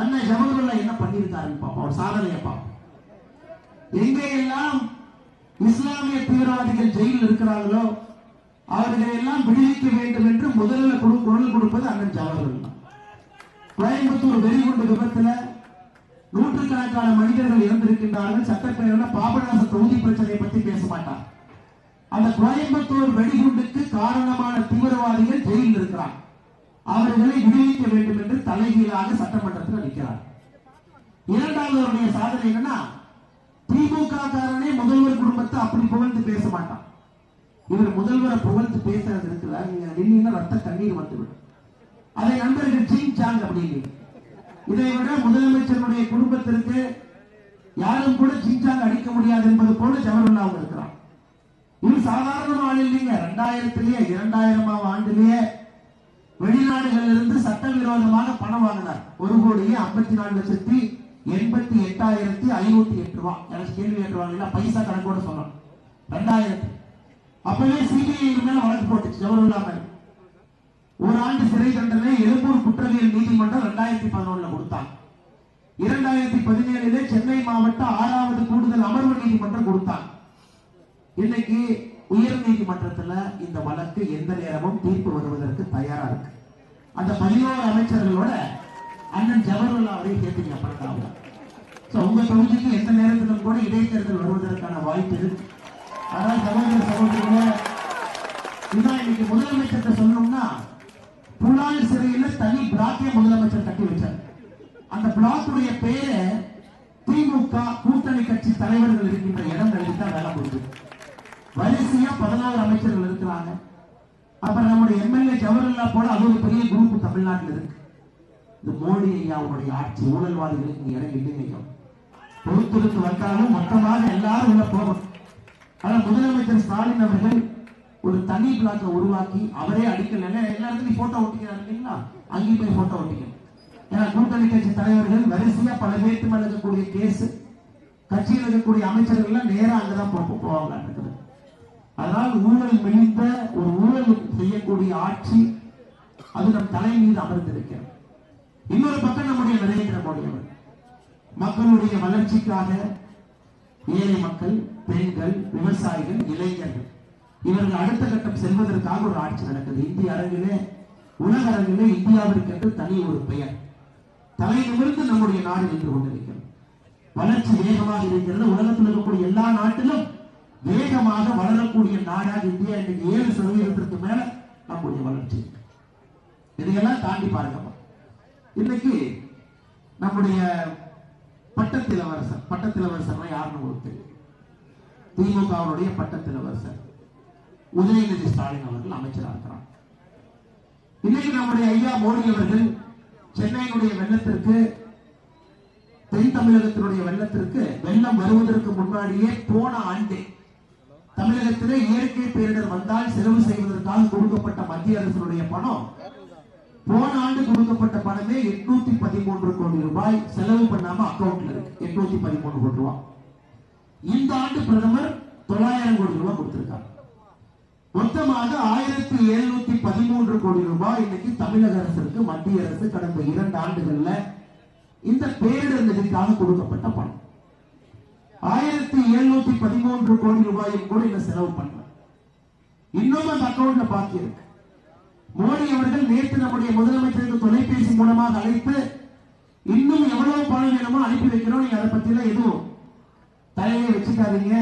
அண்ணா ஜவஹர்லா என்ன பண்ணியிருக்காருன்னு பார்ப்போம். அவர் சாதனையை பார்ப்போம். எங்கெல்லாம் இஸ்லாமிய தீவிரவாதிகள் ஜெயிலில் இருக்கிறார்களோ அவர்களை எல்லாம் விடுவிக்க வேண்டும் என்று முதல்ல குரல் கொடுப்பது அண்ணன் ஜவஹர்லா கோயம்புத்தூர் வெறிகுண்டு விபத்துல நூற்றுக்கணக்கான மனிதர்கள் இறந்திருக்கின்றார்கள். சட்டப்பேரவையில் பாபநாச தொகுதி பிரச்சனையை பற்றி பேச மாட்டார். அந்த கோயம்புத்தூர் வெடிகுண்டுக்கு காரணமான தீவிரவாதிகள் ஜெயிலில் இருக்கிறார் அவர்களை விடுவிக்க வேண்டும் என்று தலைகீழாக சட்டமன்றத்தில் அளிக்கிறார் இரண்டாவது அவருடைய சாதனை என்னன்னா திமுக காரனே முதல்வர் குடும்பத்தை அப்படி புகழ்ந்து பேச மாட்டான். இவர் முதல்வரை புகழ்ந்து பேசுறது இருக்குல்ல நீங்க நின்னீங்கன்னா ரத்த கண்ணீர் வந்துவிடும். அதை நண்பர்கள் ஜிங் சாங் அப்படின்னு. இதை விட முதலமைச்சருடைய குடும்பத்திற்கு யாரும் கூட சிங்சாங் அடிக்க முடியாது என்பது போல ஜவஹர்லால் அவங்க இருக்கிறான் இது சாதாரண ஆள் இல்லைங்க. ரெண்டாயிரத்திலேயே இரண்டாயிரமாம் ஆண்டிலேயே வெளிநாடுகளிலிருந்து சட்டவிரோதமாக பணம் வாங்கினார். ஒரு கோடியே ஐம்பத்தி நாலு லட்சத்தி எண்பத்தி எட்டாயிரத்தி ஐநூத்தி எட்டு ரூபா. எனக்கு கேள்வி கேட்டுருவாங்க பைசா கணக்கோட சொல்லணும். ரெண்டாயிரத்தி. அப்பவே சிபிஐ மேல வழக்கு போட்டுச்சு ஜவஹர்லால் நேரு ஒரு ஆண்டு சிறை தண்டனை எழும்பூர் குற்றவியல் நீதிமன்றம் ரெண்டாயிரத்தி பதினொன்னுல கொடுத்தாங்க. இரண்டாயிரத்தி பதினேழுல சென்னை மாவட்ட ஆறாவது கூடுதல் அமர்வு நீதிமன்றம் கொடுத்தாங்க. இன்னைக்கு உயர் நீதிமன்றத்துல இந்த வழக்கு எந்த நேரமும் தீர்ப்பு வருவதற்கு தயாரா இருக்கு. அந்த பதினோரு அமைச்சர்களோட அண்ணன் ஜவஹர்லால் அவரையும் சேர்த்துங்க படத்தாங்க சோ உங்க தொகுதிக்கு எந்த நேரத்திலும் கூட இடைத்தேர்தல் வருவதற்கான வாய்ப்பு இருக்கு. ஆனால் சகோதர சகோதரிகளே இதுதான் இன்னைக்கு முதலமைச்சர்கிட்ட சொல்லணும்னா புலால் சிறையில தனி பிளாக்கே முதலமைச்சர் கட்டி வச்சார். அந்த பிளாக்குடைய பேரை திமுக கூட்டணி கட்சி தலைவர்கள் இருக்கின்ற இடம் தான் வேலை கொடுக்குது. வரிசையா பதினாறு அமைச்சர்கள் இருக்கிறாங்க. அப்புறம் நம்முடைய எம்எல்ஏ ஜவஹர்லால் போல அது ஒரு பெரிய குரூப் தமிழ்நாட்டில் இருக்கு. இந்த மோடி ஐயாவுடைய ஆட்சி ஊழல்வாதிகளுக்கு இடம் இல்லைங்க பொறுத்திருக்கு வந்தாலும் மொத்தமாக எல்லாரும் உள்ள போகணும். ஆனா முதலமைச்சர் ஸ்டாலின் அவர்கள் ஒரு தனி பிளாக்கை உருவாக்கி அவரே அடிக்கல. எல்லா இடத்துலயும் போட்டோ ஒட்டிக்கிறாரு இல்லைங்களா அங்கேயும் போய் போட்டோ ஒட்டிக்கணும். ஏன்னா கூட்டணி கட்சி தலைவர்கள் வரிசையா பல பேருக்கு மேல இருக்கக்கூடிய கேஸ் கட்சியில் இருக்கக்கூடிய அமைச்சர்கள்லாம் நேரா அங்கதான் போவாங்க இருக்குது. அதனால் ஊழல் மெலிந்த ஒரு ஊழல் செய்யக்கூடிய ஆட்சி அது நம் தலை மீது அமர்ந்திருக்கிறது. இன்னொரு பக்கம் நம்முடைய நரேந்திர மோடி அவர் மக்களுடைய வளர்ச்சிக்காக ஏழை மக்கள் பெண்கள் விவசாயிகள் இளைஞர்கள் இவர்கள் அடுத்த கட்டம் செல்வதற்காக ஒரு ஆட்சி நடக்குது. இந்திய அரங்கிலே உலக அரங்கிலே இந்தியாவிற்கு என்று தனி ஒரு பெயர். தலை நிமிர்ந்து நம்முடைய நாடு நின்று கொண்டிருக்கிறது. வளர்ச்சி வேகமாக இருக்கிறது. உலகத்தில் இருக்கக்கூடிய வேகமாக வளரக்கூடிய நாடாக இந்தியா இன்னைக்கு ஏழு சதவீதத்திற்கு மேல நம்முடைய வளர்ச்சி இதையெல்லாம் தாண்டி பாருங்கம்மா இன்னைக்கு நம்முடைய பட்டத்திலவரசர் பட்டத்திலவரசர்னா யாருன்னு ஒரு தெரியும்? திமுகவுடைய பட்டத்திலவரசர். உதயநிதி ஸ்டாலின் அவர்கள் அமைச்சராக இருக்கிறார். இன்னைக்கு நம்முடைய ஐயா மோடி அவர்கள் சென்னையினுடைய வெள்ளத்திற்கு தென் தமிழகத்தினுடைய வெள்ளத்திற்கு வெள்ளம் வருவதற்கு முன்னாடியே போன ஆண்டே தமிழகத்திலே இயற்கை பேரிடர் வந்தால் செலவு செய்வதற்காக கொடுக்கப்பட்ட மத்திய அரசினுடைய பணம் போன ஆண்டு கொடுக்கப்பட்ட பணமே எட்நூத்தி பதிமூன்று கோடி ரூபாய். செலவு பண்ணாம அக்கௌண்ட்ல இருக்கு. எட்நூத்தி பதிமூணு கோடி ரூபாய் இந்த ஆண்டு பிரதமர் தொள்ளாயிரம் கோடி ரூபாய் கொடுத்திருக்காங்க மொத்தமாக ஆயிரத்தி எழுநூத்தி பதிமூன்று கோடி ரூபாய் இன்னைக்கு தமிழக அரசுக்கு மத்திய அரசு கடந்த இரண்டு ஆண்டுகள்ல இந்த பேரிடர் நிதிக்காக கொடுக்கப்பட்ட பணம். ஆயிரத்தி எழுநூத்தி பதிமூன்று கோடி ரூபாயும் கூட இந்த செலவு பண்ணல. இன்னும் அந்த அக்கௌண்ட்ல பாக்கி இருக்கு. மோடி அவர்கள் நேற்று நம்முடைய முதலமைச்சருக்கு தொலைபேசி மூலமாக அழைத்து இன்னும் எவ்வளவு பணம் வேணுமோ அனுப்பி வைக்கிறோம். நீங்க அதை பத்தி எல்லாம் எதுவும் தலையை வச்சுக்காதீங்க.